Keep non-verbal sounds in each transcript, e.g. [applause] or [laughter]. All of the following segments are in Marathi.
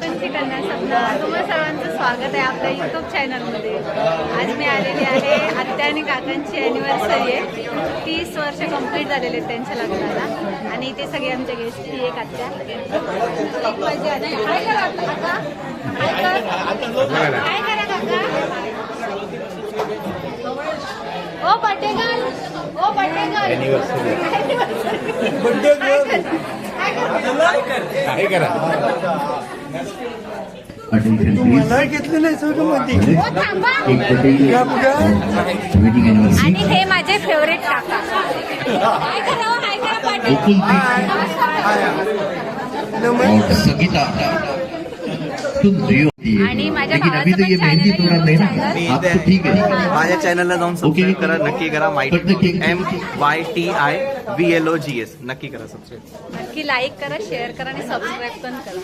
काकांची कन्या सपना तुम्हा सर्वांचं स्वागत आहे आपल्या युट्यूब चॅनलमध्ये आज मी आलेली आहे आत्या आणि काकांची अॅनिव्हर्सरी आहे. तीस वर्ष कंप्लीट झालेले आहेत त्यांच्या लग्नाला. आणि इथे सगळे आमचे गेस्ट ही एक आत्या. एक माझी आत्या. हाय करा काका? हाय कर हाय करा काका? ओ पटेकर ओ पटेकर हाय कर. हाय कर. काय करा. आणि हे माझे फेवरेट काका. हाय करा ओ, हाय करा पाटील और संगीता तुम माझ्या लेकिन अभी तो ये भावाचं पण मेहंदी channel तोड़ा नहीं आहे, ना YouTube आप तो ठीक है. माझ्या चॅनलला जाऊन सबस्क्राईब करा नक्की करा cake- M Y T I V L O G S नक्की करा सबस्क्राईब नक्की लाईक करा शेअर करा आणि सबस्क्राईब पण करा.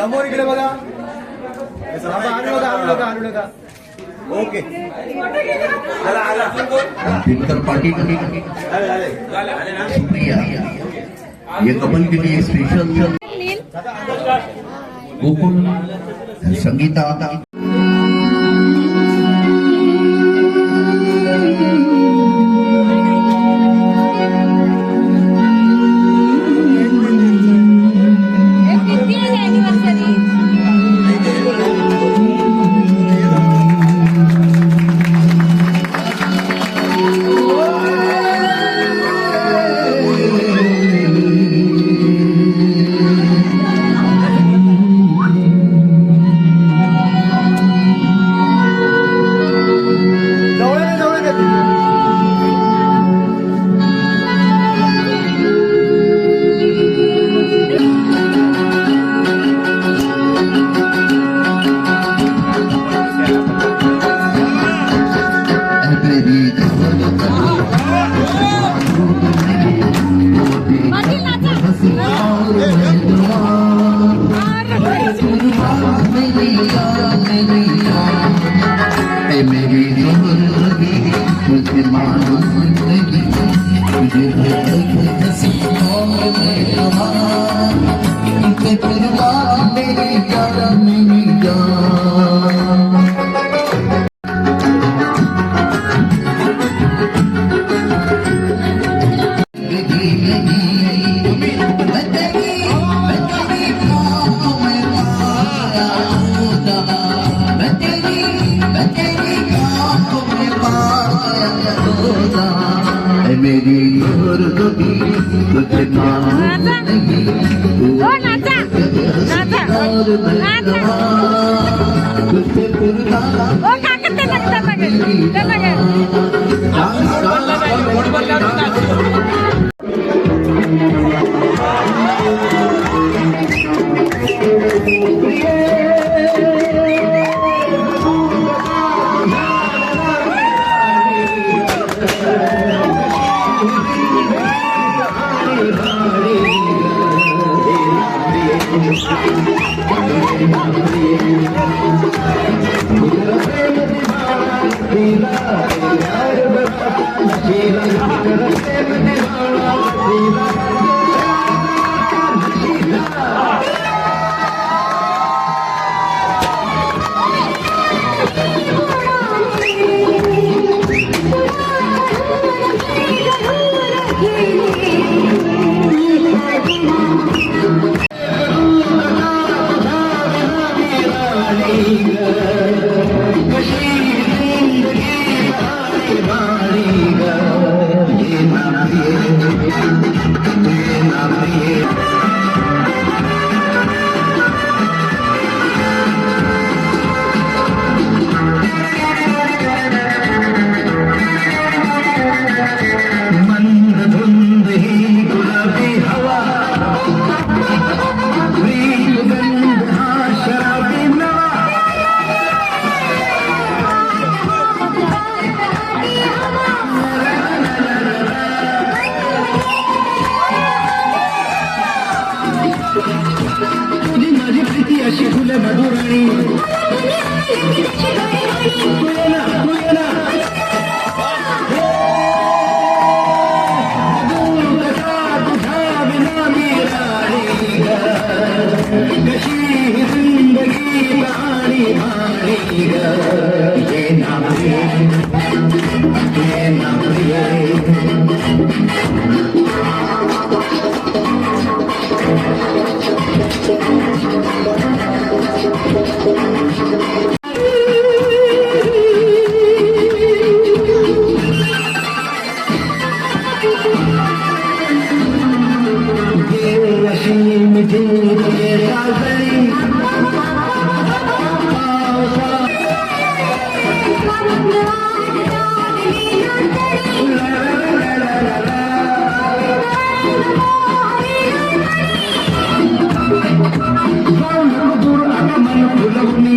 समोर इकडे बघा. नका ओके. दिनकर पाटिल सुप्रिया. ये कपल के लिए स्पेशल. गोकुल संगीता. ये Куда вы меня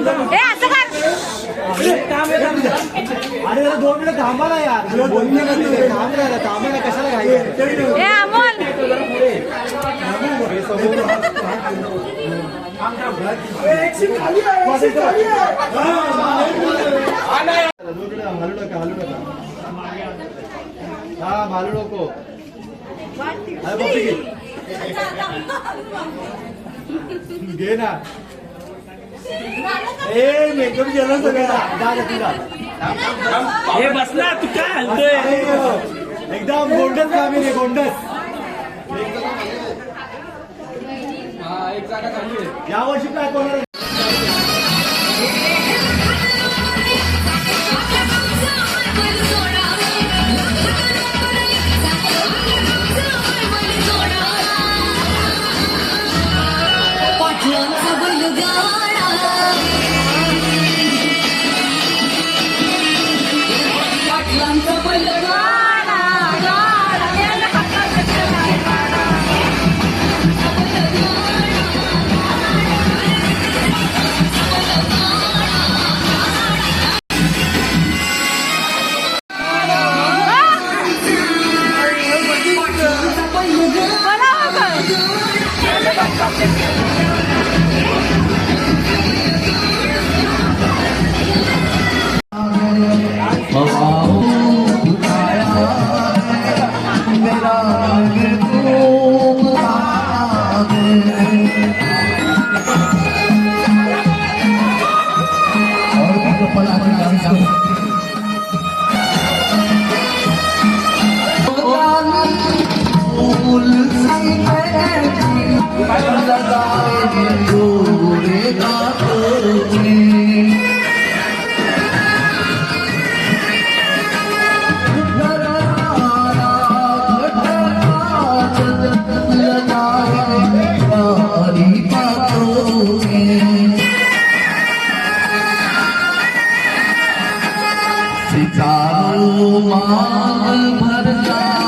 ए असं हे अरे दोन मिनिटं थांबा ना यार का तुम्ही? थांब ना कशाला घाई ए अमोल. दोन मिनिटं हलू नका हलू नका हा मालू नको अरे. घे ना. ए मेकअप गेलं सगळं जा जा, तू जा. हे बस ना तू काय हलतोय? एकदम गोंडस कामी रे गोंडस या वर्षी काय कोणाला मांग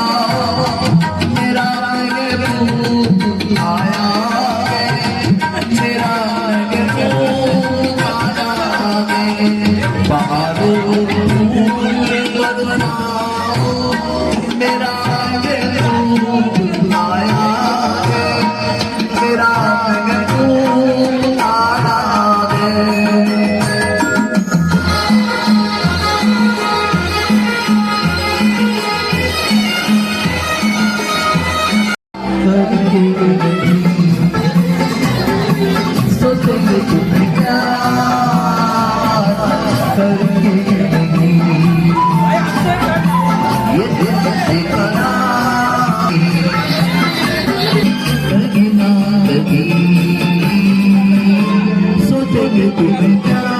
आता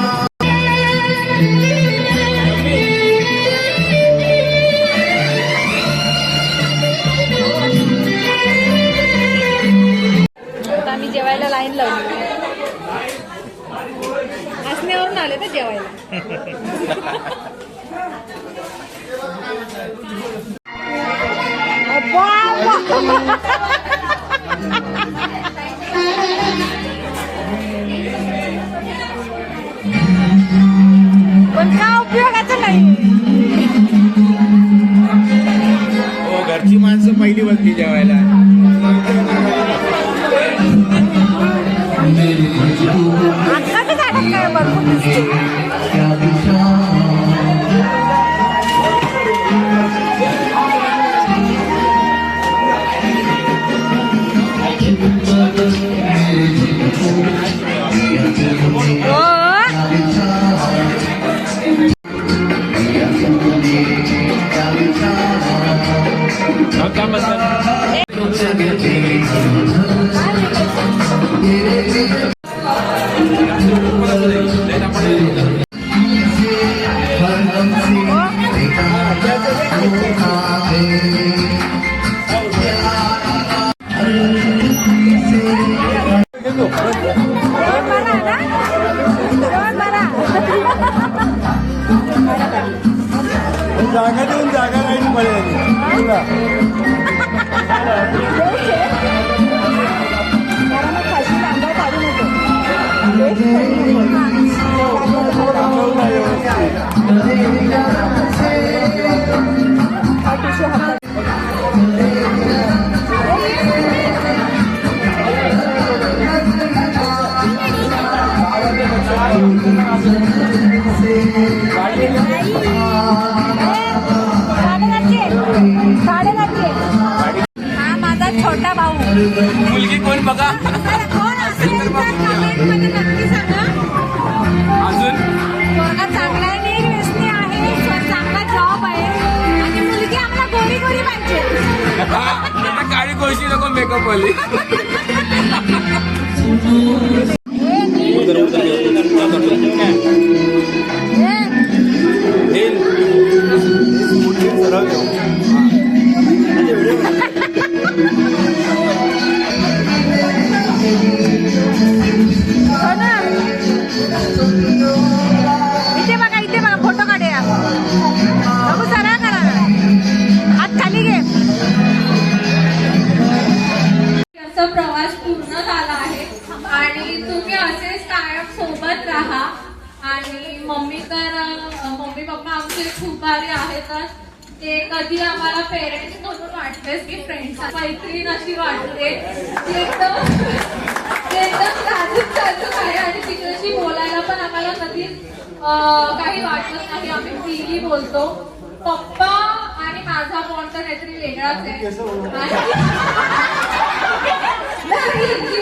जागा देऊन जागा राहिली पाहिजे तुला आम्हाला गोरी गोरी पाहिजे आता काळी गोष्टी नको मेकअप वाली. [laughs] काही वाटत नाही आम्ही फ्रीली बोलतो. पप्पा आणि माझा बॉन्ड तर काहीतरी वेगळाच आहे.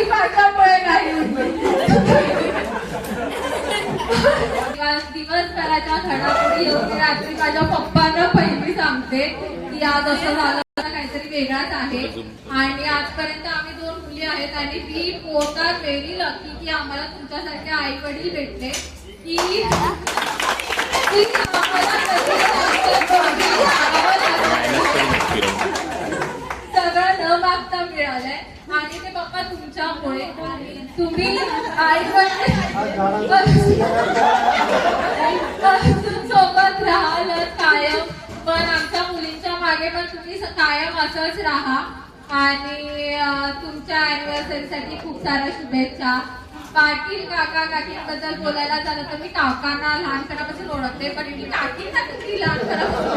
भाषामुळे नाही दिवस- दिवसभराच्या घडामोडी होती रात्री माझ्या पप्पांना पहिली सांगते. की आज असं झालं काहीतरी वेगळाच आहे. आणि आजपर्यंत आम्ही दोन मुली आहेत आणि ती पोटात व्हेरी लकी की आम्हाला तुमच्यासारखे आई वडील भेटले. की सगळं न मागता मिळालंय आणि ते पप्पा तुमच्यामुळे तुम्ही आई सोबत राहाल कायम पण आमच्या मुलींच्या मागे पण तुम्ही कायम असंच राहा. आणि तुमच्या अॅनिव्हर्सरीसाठी खूप साऱ्या शुभेच्छा. पाटील काका काकींबद्दल बोलायला झालं तर मी काकांना लहानपणापासून ओळखते पण मी काकींना कधी लहानपणापासून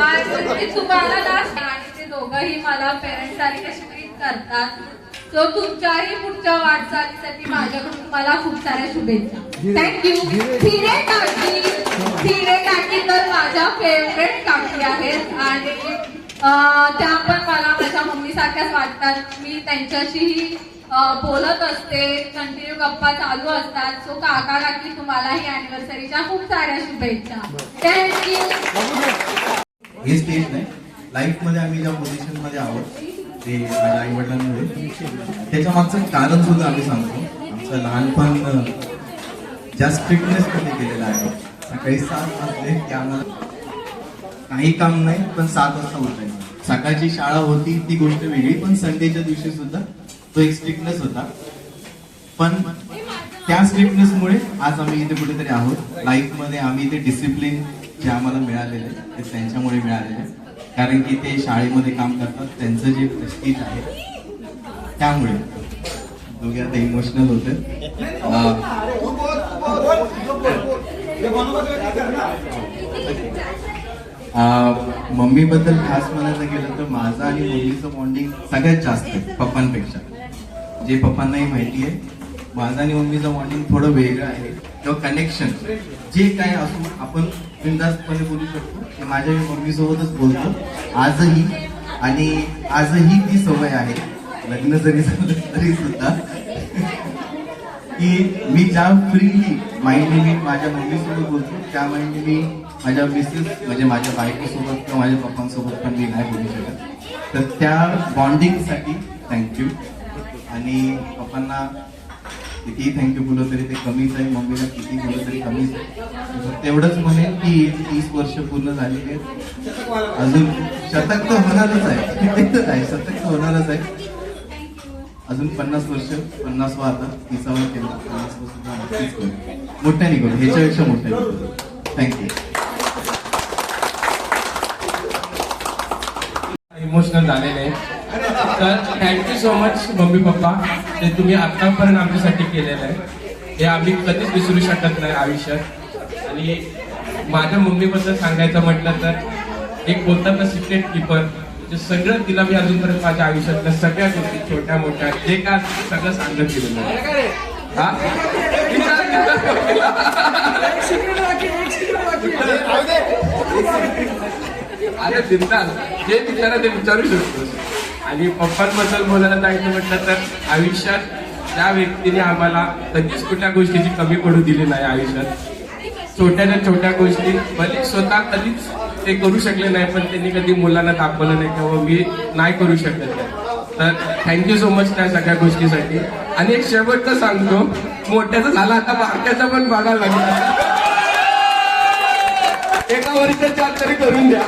आणि ते तुम्हाला लास्ट आणि ते दोघंही मला पेरेंट्स सारखे ट्रीट करतात. सो तुमच्याही पुढच्या वाटचालीसाठी माझ्याकडून तुम्हाला खूप साऱ्या शुभेच्छा. थँक्यू हिरे काकी. हिरे काकी तर माझ्या फेवरेट काकी आहेत. आणि त्या पण मला माझ्या मम्मी सारख्याच वाटतात. मी त्यांच्याशीही बोलत असते कंटिन्यू गप्पा चालू असतात. सो काका काकी तुम्हालाही अॅनिव्हर्सरीच्या खूप साऱ्या शुभेच्छा. थँक्यू हे स्टेज नाही. लाईफमध्ये आम्ही ज्या पोझिशनमध्ये आहोत ते माझ्या आई वडिलांमुळे त्याच्या मागचं कारण सुद्धा आम्ही सांगतो. आमचं लहानपण ज्या स्ट्रिक्टनेस मध्ये गेलेलं आहे सकाळी सात वाजले की आम्हाला काही काम नाही पण सात वाजता उठायचं. सकाळची शाळा होती ती गोष्ट वेगळी पण संडेच्या दिवशी सुद्धा तो एक स्ट्रिक्टनेस होता. पण त्या स्ट्रिक्टनेस मुळे आज आम्ही इथे कुठेतरी आहोत. लाईफमध्ये आम्ही ते डिसिप्लिन जे आम्हाला मिळालेले ते त्यांच्यामुळे मिळालेले कारण की ते शाळेमध्ये काम करतात त्यांचं जे प्रेस्टिज आहे त्यामुळे. दोघे आता इमोशनल होते. मम्मी बद्दल खास म्हणायचं गेलं तर माझं आणि मम्मीचं बॉन्डिंग सगळ्यात जास्त आहे पप्पांपेक्षा. जे पप्पांनाही माहिती आहे माझा आणि मम्मीचं बॉन्डिंग थोडं वेगळं आहे. किंवा कनेक्शन जे काय असून आपण बिंदास्तपणे बोलू शकतो ते माझ्या मी मम्मीसोबतच बोलतो. आजही आणि आजही ती सवय आहे. लग्न जरी झालं तरी सुद्धा. की मी ज्या फ्रीली माइंडने मी माझ्या मम्मीसोबत बोलतो त्या माइंडने मी माझ्या मिसेस म्हणजे माझ्या बायकोसोबत किंवा माझ्या पप्पांसोबत पण मी नाही बोलू शकत. तर त्या बॉन्डिंगसाठी थँक्यू आणि पप्पांना कितीही थँक्यू बोललं तरी ते कमीच आहे. मम्मीला किती बोललं तरी कमीच आहे. तेवढंच म्हणेन की तीस वर्ष पूर्ण झालेली आहेत. अजून शतक तर होणारच आहे. ते आहे. शतक तर होणारच आहे. अजून पन्नास वर्ष पन्नास वा आता तिसावा केला. पन्नास वर्ष नक्कीच करू. मोठ्याने करू. ह्याच्यापेक्षा मोठ्याने करू. थँक्यू इमोशनल झालेले आहे तर thank you so much mummy papa ते तुम्ही आतापर्यंत आमच्यासाठी केलेलं आहे. हे आम्ही कधीच विसरू शकत नाही आयुष्यात. आणि माझ्या मम्मीबद्दल सांगायचं म्हटलं तर एक बोलतात ना सिक्रेट किपर जे सगळं तिला मी अजूनपर्यंत माझ्या आयुष्यातल्या सगळ्या गोष्टी छोट्या मोठ्या जे का सगळं सांगत गेलेलं आहे. हा? अरे बिंदास. जे विचारा ते विचारू शकतोस आणि पप्पांबद्दल बोलायला जायचं म्हटलं तर आयुष्यात त्या व्यक्तीने आम्हाला कधीच कुठल्या गोष्टीची कमी पडू दिली नाही आयुष्यात. छोट्याच्या छोट्या गोष्टी भले स्वतः कधीच ते करू शकले नाही पण त्यांनी कधी मुलांना दाखवलं नाही किंवा मी नाही करू शकत नाही. तर थँक्यू सो मच त्या सगळ्या गोष्टीसाठी. आणि एक शेवटचं सांगतो मोठ्याचं झालं आता बारक्याचा पण बघायला लागेल. एका वर्षाच्या आत तरी करून द्या.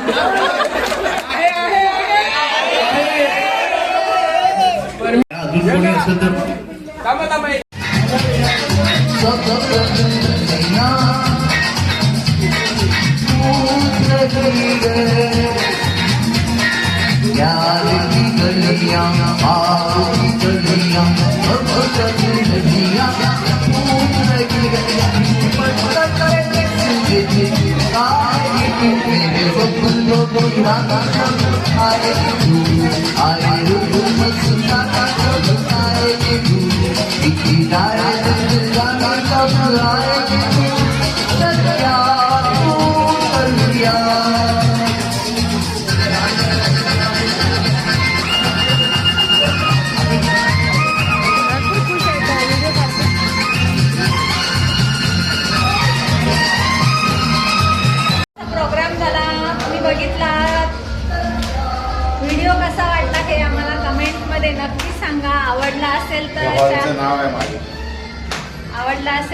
कोणी असेल तर थांबा थांबा प्यार की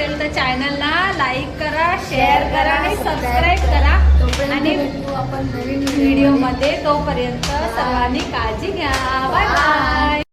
असेल तर चॅनलला लाईक करा शेअर करा आणि सबस्क्राईब करा. आणि आपण नवीन व्हिडिओमध्ये तोपर्यंत सर्वांनी काळजी घ्या. Bye bye